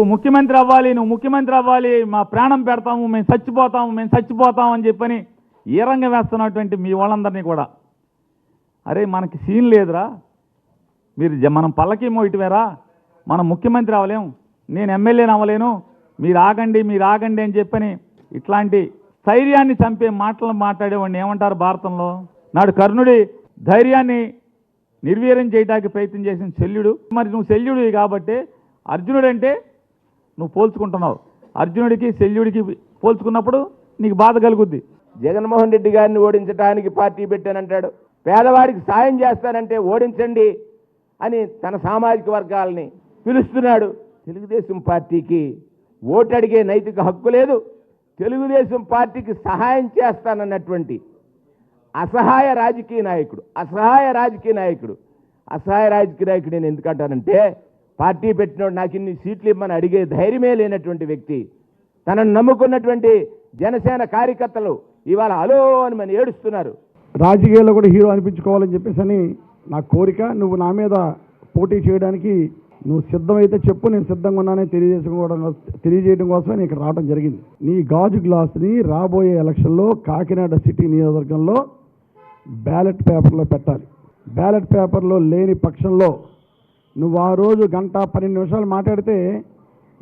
నువ్వు ముఖ్యమంత్రి అవ్వాలి నువ్వు ముఖ్యమంత్రి అవ్వాలి మా ప్రాణం పెడతాము మేము చచ్చిపోతాము మేము చచ్చిపోతాము అని చెప్పని ఈరంగా వేస్తున్నటువంటి మీ వాళ్ళందరినీ కూడా. అరే మనకి సీన్ లేదురా. మీరు మనం పల్లకి మోయటమేరా మనం ముఖ్యమంత్రి అవ్వలేం. నేను ఎమ్మెల్యేని అవ్వలేను. మీరు ఆగండి మీరు ఆగండి అని చెప్పని ఇట్లాంటి స్థైర్యాన్ని చంపే మాటలు మాట్లాడేవాడిని ఏమంటారు భారతంలో? నాడు కర్ణుడి ధైర్యాన్ని నిర్వీర్యం చేయడానికి ప్రయత్నం చేసిన శల్యుడు. మరి నువ్వు శల్యుడివి కాబట్టి అర్జునుడు అంటే నువ్వు పోల్చుకుంటున్నావు. అర్జునుడికి శల్యుడికి పోల్చుకున్నప్పుడు నీకు బాధ కలుగుద్ది. జగన్మోహన్ రెడ్డి గారిని ఓడించడానికి పార్టీ పెట్టానంటాడు. పేదవాడికి సాయం చేస్తానంటే ఓడించండి అని తన సామాజిక వర్గాలని పిలుస్తున్నాడు. తెలుగుదేశం పార్టీకి ఓటు అడిగే నైతిక హక్కు లేదు. తెలుగుదేశం పార్టీకి సహాయం చేస్తానన్నటువంటి అసహాయ రాజకీయ నాయకుడు అసహాయ రాజకీయ నాయకుడు. అసహాయ రాజకీయ నాయకుడు నేను ఎందుకంటానంటే పార్టీ పెట్టినోడు నాకు ఇన్ని సీట్లు ఇమ్మని అడిగే ధైర్యమే లేనటువంటి వ్యక్తి. తనను నమ్ముకున్నటువంటి జనసేన కార్యకర్తలు ఇవాళ అలో అని మన ఏడుస్తున్నారు. రాజకీయాల్లో కూడా హీరో అనిపించుకోవాలని చెప్పేసి అని నా కోరిక నువ్వు నా మీద పోటీ చేయడానికి నువ్వు సిద్ధమైతే చెప్పు నేను సిద్ధంగా ఉన్నానని తెలియజేసుకోవడం తెలియజేయడం కోసమే నేను ఇక్కడ రావడం జరిగింది. నీ గాజు గ్లాస్ని రాబోయే ఎలక్షన్లో కాకినాడ సిటీ నియోజకవర్గంలో బ్యాలెట్ పేపర్లో పెట్టాలి. బ్యాలెట్ పేపర్లో లేని పక్షంలో నువ్వు ఆ రోజు గంట పన్నెండు నిమిషాలు మాట్లాడితే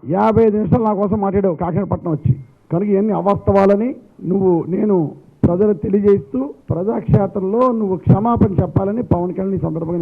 యాభై ఐదు నిమిషాలు నా కోసం మాట్లాడావు కాకినాడపట్నం వచ్చి. కనుక ఇవన్నీ అవాస్తవాలని నువ్వు నేను ప్రజలు తెలియజేస్తూ ప్రజాక్షేత్రంలో నువ్వు క్షమాపణ చెప్పాలని పవన్ కళ్యాణ్ ఈ సందర్భంగా